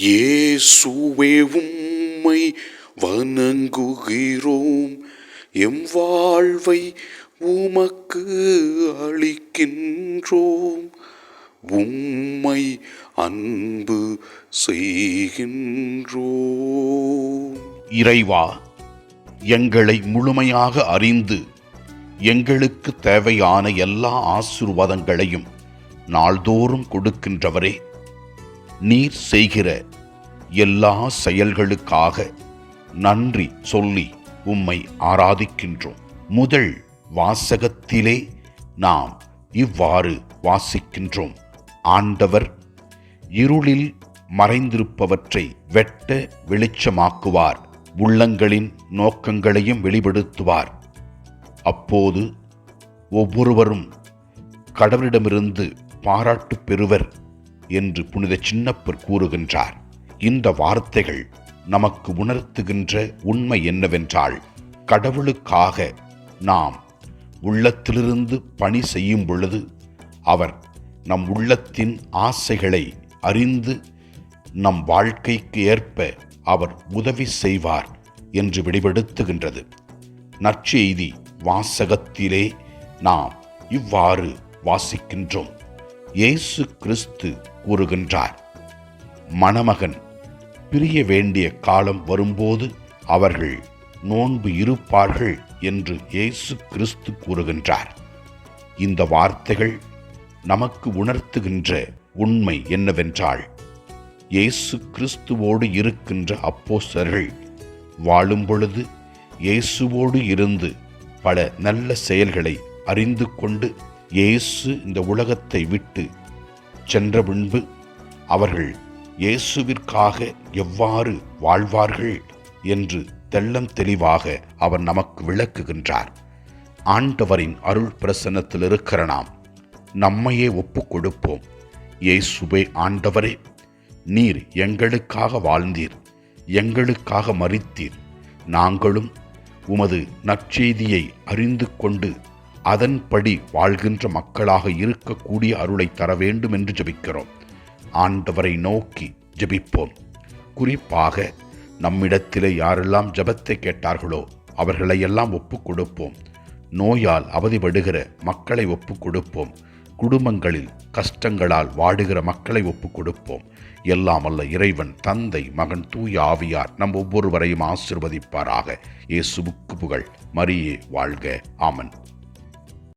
இயேசுவே உம்மை வணங்குகிறோம். எம் வாழ்வை உமக்கு அளிக்கின்றோம். உம்மை அன்பு செய்கின்றோம். இறைவா எங்களை முழுமையாக அறிந்து எங்களுக்கு தேவையான எல்லா ஆசீர்வாதங்களையும் நாள்தோறும் கொடுக்கின்றவரே. நீர் செய்கிற எல்லா செயல்களுக்காக நன்றி சொல்லி உம்மை ஆராதிக்கின்றோம். முதல் வாசகத்திலே நாம் இவ்வாறு வாசிக்கின்றோம். ஆண்டவர் இருளில் மறைந்திருப்பவற்றை வெட்ட வெளிச்சமாக்குவார். உள்ளங்களின் நோக்கங்களையும் வெளிப்படுத்துவார். அப்போது ஒவ்வொருவரும் கடவுளிடமிருந்து பாராட்டு பெறுவர். என்று புனித சின்னப்பர் கூறுகின்றார். இந்த வார்த்தைகள் நமக்கு உணர்த்துகின்ற உண்மை என்னவென்றால் கடவுளுக்காக நாம் உள்ளத்திலிருந்து பணி செய்யும் பொழுது அவர் நம் உள்ளத்தின் ஆசைகளை அறிந்து நம் வாழ்க்கைக்கு ஏற்ப அவர் உதவி செய்வார் என்று வெளிப்படுத்துகின்றது நற்செய்தி வாசகத்திலே நாம் இவ்வாறு வாசிக்கின்றோம். இயேசு கிறிஸ்து கூறுகின்றார். மணமகன் பிரிய வேண்டிய காலம் வரும்போது அவர்கள் நோன்பு இருப்பார்கள் என்று இயேசு கிறிஸ்து கூறுகின்றார். இந்த வார்த்தைகள் நமக்கு உணர்த்துகின்ற உண்மை என்னவென்றால் இயேசு கிறிஸ்துவோடு இருக்கின்ற அப்போசர்கள் வாழும் பொழுது இயேசுவோடு இருந்து பல நல்ல செயல்களை அறிந்து கொண்டு இயேசு இந்த உலகத்தை விட்டு சென்ற பின்பு அவர்கள் இயேசுவிற்காக எவ்வாறு வாழ்வார்கள் என்று தெள்ளம் தெளிவாக அவர் நமக்கு விளக்குகின்றார். ஆண்டவரின் அருள் பிரசன்னத்தில் இருக்கிற நாம் நம்மையே ஒப்பு கொடுப்போம். இயேசுவே ஆண்டவரே நீர் எங்களுக்காக வாழ்ந்தீர் எங்களுக்காக மறித்தீர் நாங்களும் உமது நற்செய்தியை அறிந்து கொண்டு அதன்படி வாழ்கின்ற மக்களாக இருக்கக்கூடிய அருளை தர வேண்டும் என்று ஜெபிக்கிறோம். ஆண்டவரை நோக்கி ஜெபிப்போம். குறிப்பாக நம்மிடத்திலே யாரெல்லாம் ஜபத்தை கேட்டார்களோ அவர்களையெல்லாம் ஒப்புக் கொடுப்போம். நோயால் அவதிப்படுகிற மக்களை ஒப்புக் கொடுப்போம். குடும்பங்களில் கஷ்டங்களால் வாடுகிற மக்களை ஒப்புக் கொடுப்போம். எல்லாம் அல்ல இறைவன் தந்தை மகன் தூய ஆவியார் நம் ஒவ்வொருவரையும் ஆசிர்வதிப்பாராக. இயேசுவுக்கு புகழ். மரியே வாழ்க. ஆமன்.